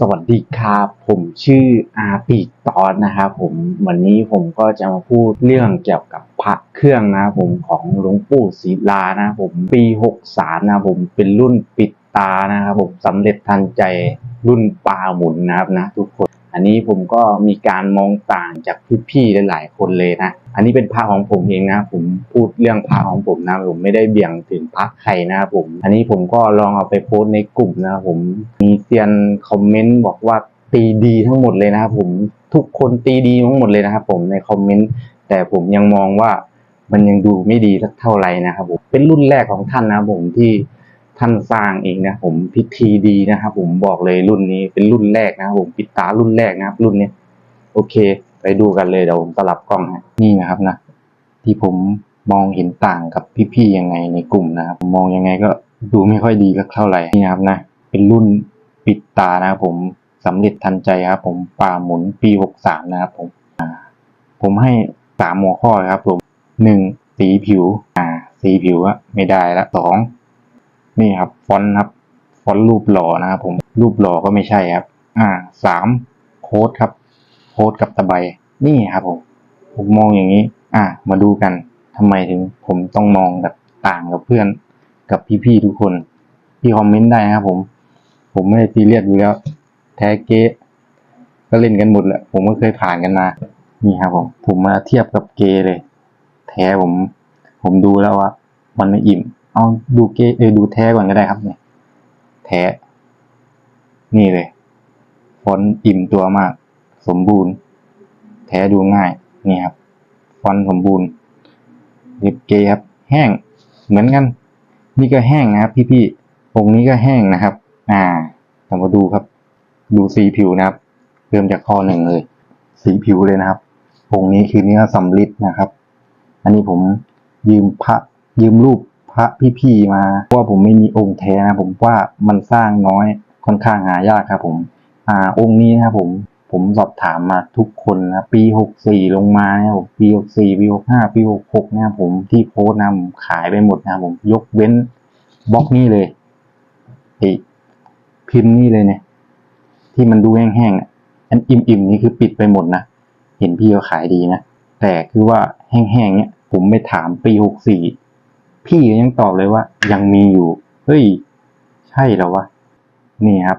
สวัสดีครับ ผมชื่ออาปีตอนนะครับผมวันนี้ผมก็จะมาพูดเรื่องเกี่ยวกับพระเครื่องนะผมของหลวงปู่ศิลานะผมปี63นะครับผมเป็นรุ่นปิดตานะครับผมสำเร็จทันใจรุ่นปลาหมุนนะครับนะทุกคน อันนี้ผมก็มีการมองต่างจากพี่ๆหลายๆคนเลยนะ อันนี้เป็นพระของผมเองนะ ผมพูดเรื่องพระของผมนะ ผมไม่ได้เบี่ยงถึงพระใครนะครับผม อันนี้ผมก็ลองเอาไปโพสในกลุ่มนะครับผม มีเซียนคอมเมนต์บอกว่าตีดีทั้งหมดเลยนะครับผม ทุกคนตีดีทั้งหมดเลยนะครับผมในคอมเมนต์ แต่ผมยังมองว่ามันยังดูไม่ดีสักเท่าไหร่นะครับผม เป็นรุ่นแรกของท่านนะครับผมที่ ท่านสร้างเองนะผมพิธีดีนะครับผมบอกเลยรุ่นนี้เป็นรุ่นแรกนะครับผมปิดตารุ่นแรกนะครับ รุ่นนี้โอเค ไปดูกันเลยเดี๋ยวผมสลับกล้องให้นี่นะครับนะที่ผมมองเห็นต่างกับพี่ๆยังไงในกลุ่มนะครับมองยังไงก็ดูไม่ค่อยดีสักเท่าไหร่นี่นะครับนะเป็นรุ่นปิดตานะครับผมสำเร็จทันใจครับ ผมป่าหมุนปีหกสามนะครับผมผมให้สามหัวข้อครับผมหนึ่งสีผิว อ่า สีผิวอะไม่ได้ละสอง นี่ครับฟอนต์ครับฟอนต์รูปหล่อนะครับผมรูปหล่อก็ไม่ใช่ครับ อ่าสามโค้ดครับโค้ดกับตะไบนี่ครับผมผมมองอย่างนี้ อะมาดูกันทำไมถึงผมต้องมองแบบต่างกับเพื่อนกับพี่ๆทุกคนพี่คอมเมนต์ได้นะครับผม ผมไม่ได้ซีเรียสอยู่แล้ว แท้เก๊ก็เล่นกันหมดแหละผมก็เคยผ่านกันมานี่ครับผม ผมมาเทียบกับเกเลย แท้ผม ผมดูแล้วว่า มันไม่อิ่ม เอาดูเกเออดูแท้ก่อนก็ได้ครับเนี่ยแท้ นี่เลยฟอนต์อิ่มตัวมาก สมบูรณ์ แท้ดูง่าย นี่ครับ ฟอนต์สมบูรณ์เรียบเกครับ แห้ง เหมือนกัน นี่ก็แห้งนะครับ พี่ๆองค์นี้ก็แห้งนะครับ อ่าเรามาดูครับ ดูสีผิวนะครับ เริ่มจากข้อหนึ่งเลย สีผิวเลยนะครับองค์นี้คือเนื้อสำลิดนะครับ อันนี้ผมยืมพระยืมรูป พระพี่ๆมาเพราะว่าผมไม่มีองค์แท้นะผมว่ามันสร้างน้อยค่อนข้างหายากครับ ผมอ่าองค์นี้นะครับผมผมสอบถามมาทุกคนนะปีหกสี่ลงมาเนี่ยผมปีหกสี่ปีหกห้าปีหกหกเนี่ยผมที่โพสต์นะผมขายไปหมดนะผมยกเว้นบล็อกนี้เลยไอพิมพ์นี่เลยเนี่ย ที่มันดูแห้งๆอะอันอิ่มๆนี่คือปิดไปหมดนะ เห็นพี่เขาขายดีนะ แต่คือว่าแห้งๆเนี่ย ผมไปถามปีหกสี่ พี่ยังตอบเลยว่า ยังมีอยู่ เฮ้ย ใช่เหรอวะ นี่ครับ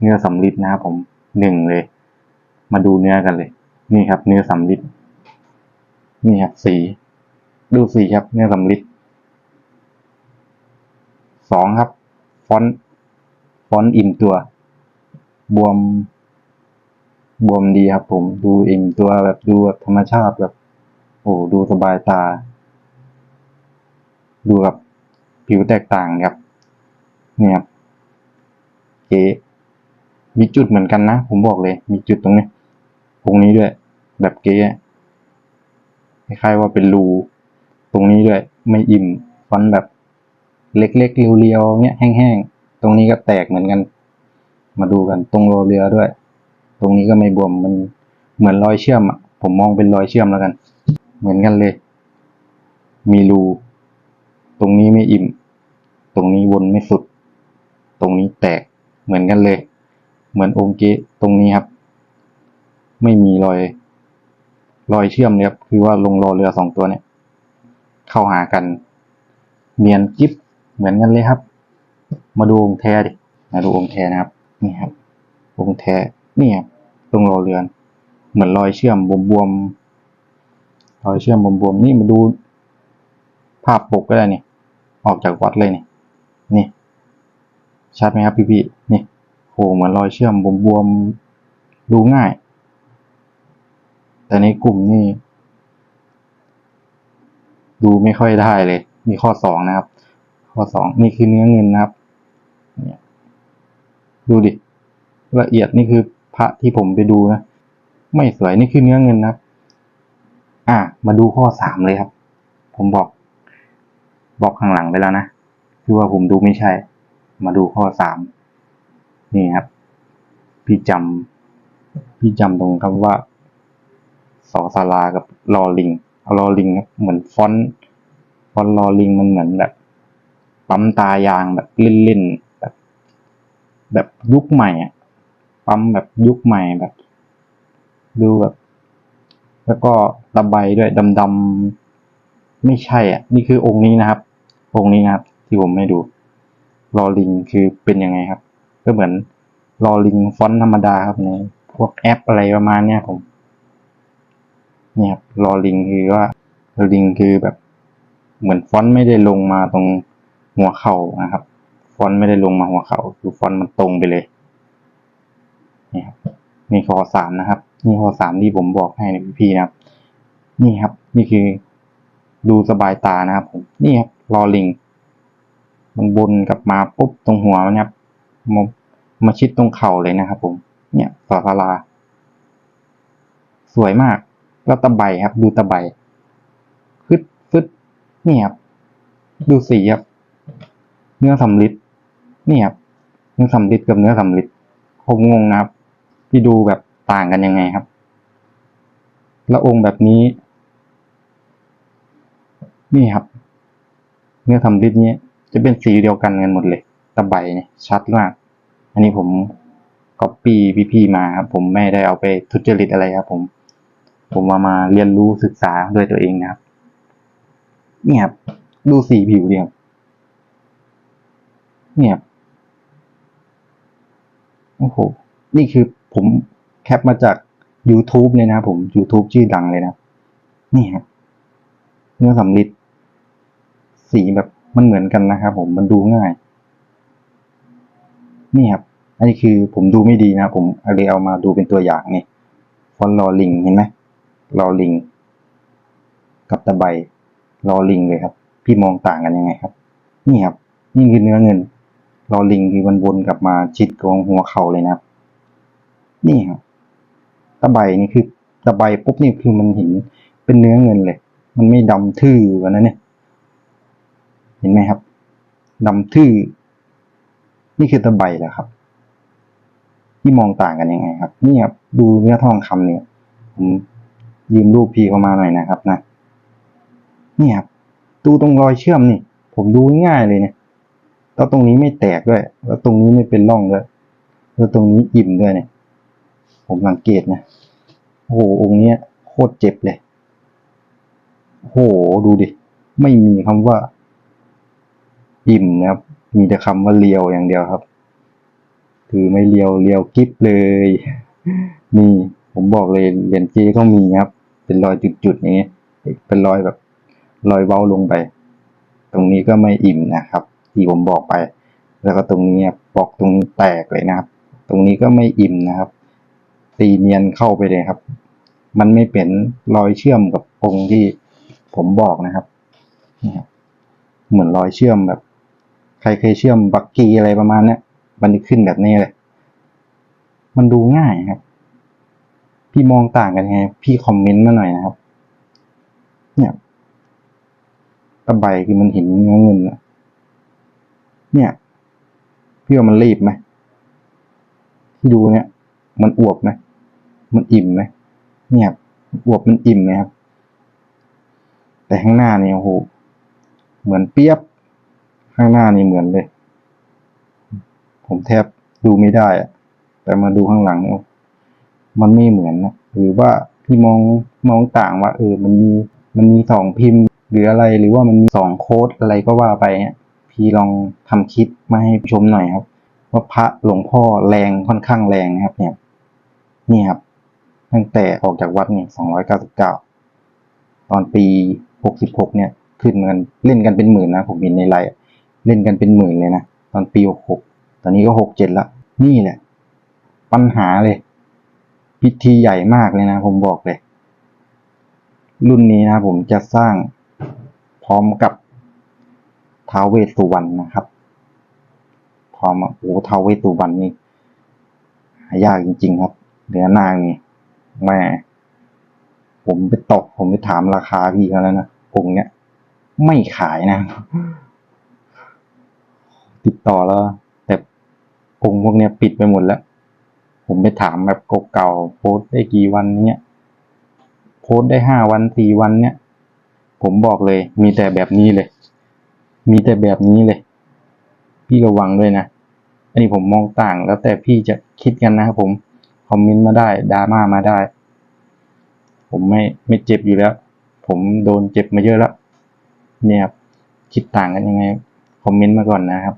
เนื้อสำลิดนะครับผมหนึ่งเลย มาดูเนื้อกันเลย นี่ครับ เนื้อสำลิดนี่ครับสี ดูสีครับ เนื้อสำลิดสองครับ ฟอนต์ฟอนต์อิ่มตัว บวม บวมดีครับผม ดูอิ่มตัวแบบดูแบบธรรมชาติแบบ โอ้ดูสบายตา ดูแบบผิวแตกต่างครับเนี่ยครับเก๋มีจุดเหมือนกันนะ ผมบอกเลย มีจุดตรงนี้ ตรงนี้ด้วย แบบเก๋อะคล้ายๆว่าเป็นรูตรงนี้ด้วยไม่อิ่มฟอนต์แบบเล็กๆเรียวๆเนี่ยแห้งๆ ตรงนี้ก็แตกเหมือนกัน มาดูกันตรงโรเรือด้วย ตรงนี้ก็ไม่บวมมันเหมือนรอยเชื่อมอะผมมองเป็นรอยเชื่อมแล้วกัน เหมือนกันเลย มีรู ตรงนี้ไม่อิ่ม ตรงนี้วนไม่สุด ตรงนี้แตกเหมือนกันเลย เหมือนองค์เกะตรงนี้ครับ ไม่มีรอย รอยเชื่อมเลยครับคือว่าลงรอเรือสองตัวเนี่ย เข้าหากัน เนียนกิ๊บเหมือนกันเลยครับ มาดูองค์แท้ดิมาดูองค์แท้นะครับนี่ครับ องค์แท้นี่ครับตรงรอเรือน เหมือนรอยเชื่อมบวมๆรอยเชื่อมบวมๆนี่มาดูภาพปกก็ได้นี่ ออกจากวัดเลยนี่นี่ชัดไหมครับพี่ๆนี่โหเหมือนรอยเชื่อมบวมๆดูง่าย แต่ในกลุ่มนี่ดูไม่ค่อยได้เลย มีข้อสองนะครับ ข้อสองนี่คือเนื้อเงินนะครับเนี่ยดูดิละเอียดนี่คือพระที่ผมไปดูนะไม่สวยนี่คือเนื้อเงินนะครับอะมาดูข้อสามเลยครับ ผมบอก บอกข้างหลังไปแล้วนะคือว่าผมดูไม่ใช่ มาดูข้อสามนี่ครับ พี่จำพี่จำตรงคำว่าสอสารากับลอลิงเอาลอลิงครับเหมือนฟอนต์ฟอนต์ลอลิงมันเหมือนแบบปั๊มตายางแบบเล่นๆแบบ แบบยุคใหม่อะปั๊มแบบยุคใหม่แบบ ดูแบบ แล้วก็ระบายด้วยดำๆไม่ใช่อะ นี่คือองค์นี้นะครับ องค์นี้นะครับ ที่ผมให้ดูลอลิงคือเป็นยังไงครับ ก็เหมือนลอลิงฟอนต์ธรรมดาครับในพวกแอปอะไรประมาณเนี้ยผมเนี่ยครับลอลิงคือว่าลิงคือแบบ เหมือนฟอนต์ไม่ได้ลงมาตรงหัวเข่านะครับ ฟอนต์ไม่ได้ลงมาหัวเข่าคือฟอนต์มันตรงไปเลยนี่ครับนี่ข้อสามนะครับ นี่ข้อสามที่ผมบอกให้ในพี่ๆนะครับ นี่ครับ นี่คือ ดูสบายตานะครับผมนี่ครับลอลิง มันบนกลับมาปุ๊บตรงหัวมันนะครับมามาชิดตรงเข่าเลยนะครับผม เนี่ยสอสาราสวยมาก แล้วตะไบครับ ดูตะไบฟึดฟึดนี่ครับดูสีครับเนื้อสำลิดนี่ครับเนื้อสำลิดกับเนื้อสำลิดผมงงนะครับพี่ดูแบบต่างกันยังไงครับ แล้วองค์แบบนี้ นี่ครับ เนื้อสำลิดเนี้ยจะเป็นสีเดียวกันกันหมดเลย ตะไบเนี่ยชัดมาก อันนี้ผมก๊อปปี้พี่ๆมาครับผมไม่ได้เอาไปทุจริตอะไรครับ ผม ผมมามาเรียนรู้ศึกษาด้วยตัวเองนะครับ เนี่ยครับดูสีผิวเดียวเนี่ยครับโอ้โห นี่คือผมแคปมาจาก YouTube เลยนะผม YouTube ชื่อดังเลยนะ นี่ครับเนื้อสำลิด สีแบบมันเหมือนกันนะครับผมมันดูง่าย นี่ครับอันนี้คือผมดูไม่ดีนะผมเลยเอามาดูเป็นตัวอย่างนี่ฟอนต์ลอลิงเห็นไหมลอลิง กับตะไบลอลิงเลยครับ พี่มองต่างกันยังไงครับ นี่ครับนี่คือเนื้อเงินลอลิงคือมันวนกลับมาชิดกองหัวเข่าเลยนะครับ นี่ครับตะไบนี่คือตะไบปุ๊บนี่คือมันเห็นเป็นเนื้อเงินเลย มันไม่ดำทื่อวันนั้นเนี่ย เห็นไหมครับดำทื่อ นี่คือตะไบแหละครับ ที่มองต่างกันยังไงครับ นี่ครับดูเนื้อทองคำเนี่ย ผมยืมรูปพีเข้ามาหน่อยนะครับนะนี่ครับดูตรงรอยเชื่อมนี่ ผมดูง่ายเลยเนี่ยแล้วตรงนี้ไม่แตกด้วย แล้วตรงนี้ไม่เป็นร่องด้วย แล้วตรงนี้อิ่มด้วยเนี่ย ผมสังเกตนะ โอ้โห องค์เนี้ยโคตรเจ็บเลย โอ้โห ดูดิ ไม่มีคำว่า อิ่มนะครับ มีแต่คำว่าเลียวอย่างเดียวครับ คือไม่เลียวเลียวกิ๊บเลยมีผมบอกเลยเหรียญเจก็มีครับ เป็นรอยจุดๆอย่างเงี้ยเป็นรอยแบบรอยเว้าลงไป ตรงนี้ก็ไม่อิ่มนะครับ ที่ผมบอกไป แล้วก็ตรงนี้ปอกตรงนี้แตกเลยนะครับ ตรงนี้ก็ไม่อิ่มนะครับตีเนียนเข้าไปเลยครับ มันไม่เป็นรอยเชื่อมกับองค์ที่ผมบอกนะครับนี่ครับเหมือนรอยเชื่อมแบบ ใครเคยเชื่อมบักกีอะไรประมาณเนี้ยมันขึ้นแบบนี้เลย มันดูง่ายครับ พี่มองต่างกันไง พี่คอมเมนต์มาหน่อยนะครับ เนี่ยตะไบคือมันเห็นเนื้อเงินอะเนี่ยพี่ว่ามันรีบไหมที่ดูเนี่ย มันอวบไหมมันอิ่มไหมเนี่ยอวบมันอิ่มไหมครับ แต่ข้างหน้านี่โอ้โหเหมือนเปียบ ข้างหน้านี่เหมือนเลย ผมแทบดูไม่ได้อะแต่มาดูข้างหลังเนี่ยมันไม่เหมือนนะหรือว่าพี่มองมองต่างว่าเออมันมีมันมีสองพิมพ์ หรืออะไรหรือว่ามันมีสองโค้ดอะไรก็ว่าไปเนี่ยพี่ลองทำคลิปมาให้ชมหน่อยครับ ว่าพระหลวงพ่อแรงค่อนข้างแรงนะครับ เนี่ยนี่ครับตั้งแต่ออกจากวัดเนี่ยสองร้อยเก้าสิบเก้าตอนปีหกสิบหกเนี่ย ขึ้นเงินเล่นกันเป็นหมื่นนะผมเห็นในไลน์ เล่นกันเป็นหมื่นเลยนะ ตอนปีหกหกตอนนี้ก็หกเจ็ดละ นี่แหละ ปัญหาเลย พิธีใหญ่มากเลยนะ ผมบอกเลย รุ่นนี้นะผมจะสร้างพร้อมกับท้าวเวสสุวรรณนะครับ พร้อมอะโอ้ท้าวเวสสุวรรณนี่หายากจริง ๆ ครับเนื้อนางนี่แม่ผมไปตอกผมไปถามราคาพี่เขาแล้วนะองค์เนี้ย ไม่ขายนะ ติดต่อแล้ว แต่องค์พวกเนี้ยปิดไปหมดแล้ว ผมไปถามแบบเก่าๆโพสได้กี่วันเนี้ยโพสได้ห้าวันสี่วันเนี้ยผมบอกเลย มีแต่แบบนี้เลย มีแต่แบบนี้เลย พี่ระวังด้วยนะ อันนี้ผมมองต่างแล้วแต่พี่จะคิดกันนะครับผม คอมเมนต์มาได้ดราม่ามาได้ ผมไม่ไม่เจ็บอยู่แล้ว ผมโดนเจ็บมาเยอะแล้ว เนี่ยครับคิดต่างกันยังไง คอมเมนต์มาก่อนนะครับ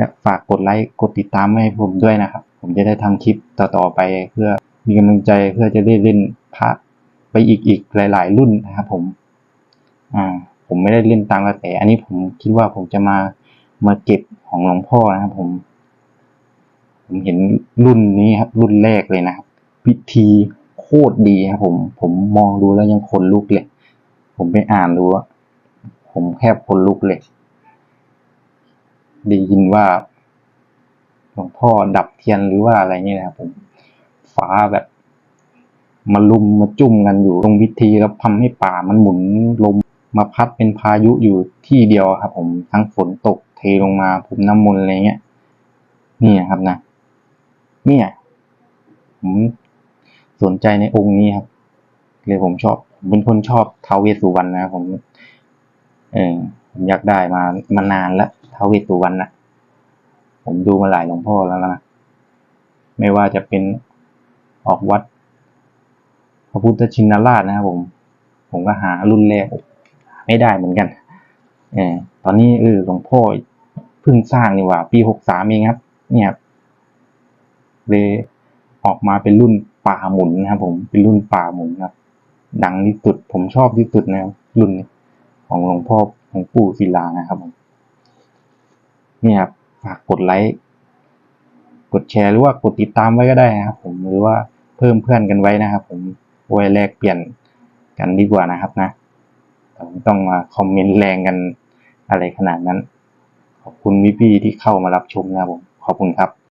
และฝากกดไลค์กดติดตามให้ผมด้วยนะครับ ผมจะได้ทำคลิปต่อๆไปเพื่อมีกำลังใจเพื่อจะได้เล่นพระไปอีกอีกหลาย ๆ รุ่นนะครับผม อ่า ผมไม่ได้เล่นตามกระแสอันนี้ผมคิดว่าผมจะมามาเก็บของหลวงพ่อนะครับผม ผมเห็นรุ่นนี้ครับ รุ่นแรกเลยนะครับพิธีโคตรดีครับผม ผมมองดูแล้วยังขนลุกเลย ผมไปอ่านดูว่าผมแคบขนลุกเลย ได้ยินว่าหลวงพ่อดับเทียนหรือว่าอะไรเนี่ยนะครับผมฟ้าแบบมาลุมมาจุ่มกันอยู่ตรงพิธีแล้วทำให้ป่ามันหมุนลมมาพัดเป็นพายุอยู่ที่เดียวครับผมทั้งฝนตกเทลงมาผมน้ำมนต์อะไรเงี้ยนี่ครับนะเนี่ยผมสนใจในองค์นี้ครับเลยผมชอบผมเป็นคนชอบเทวเวสสุวรรณนะครับผมเออผมอยากได้มามานานแล้ว ท้าวเวสสุวรรณนะผมดูมาหลายหลวงพ่อแล้วนะไม่ว่าจะเป็นออกวัด พระพุทธชินราชนะครับผม ผมก็หารุ่นแรกไม่ได้เหมือนกันเออตอนนี้เออหลวงพ่อเพิ่งสร้างนี่ว่า ปีหกสามเองครับ เนี่ยเลยออกมาเป็นรุ่นป่าหมุนนะครับผมเป็นรุ่นป่าหมุนครับ ดังที่สุดผมชอบที่สุดนะครับรุ่นของหลวงพ่อหลวงปู่ศิลานะครับผม เนี่ยฝากกดไลค์กดแชร์หรือว่ากดติดตามไว้ก็ได้นะครับผมหรือว่าเพิ่มเพื่อนกันไว้นะครับ ผมไว้แลกเปลี่ยนกันดีกว่านะครับนะไม่ต้องมาคอมเมนต์แรงกันอะไรขนาดนั้น ขอบคุณพี่ๆที่เข้ามารับชมนะครับผมขอบคุณครับ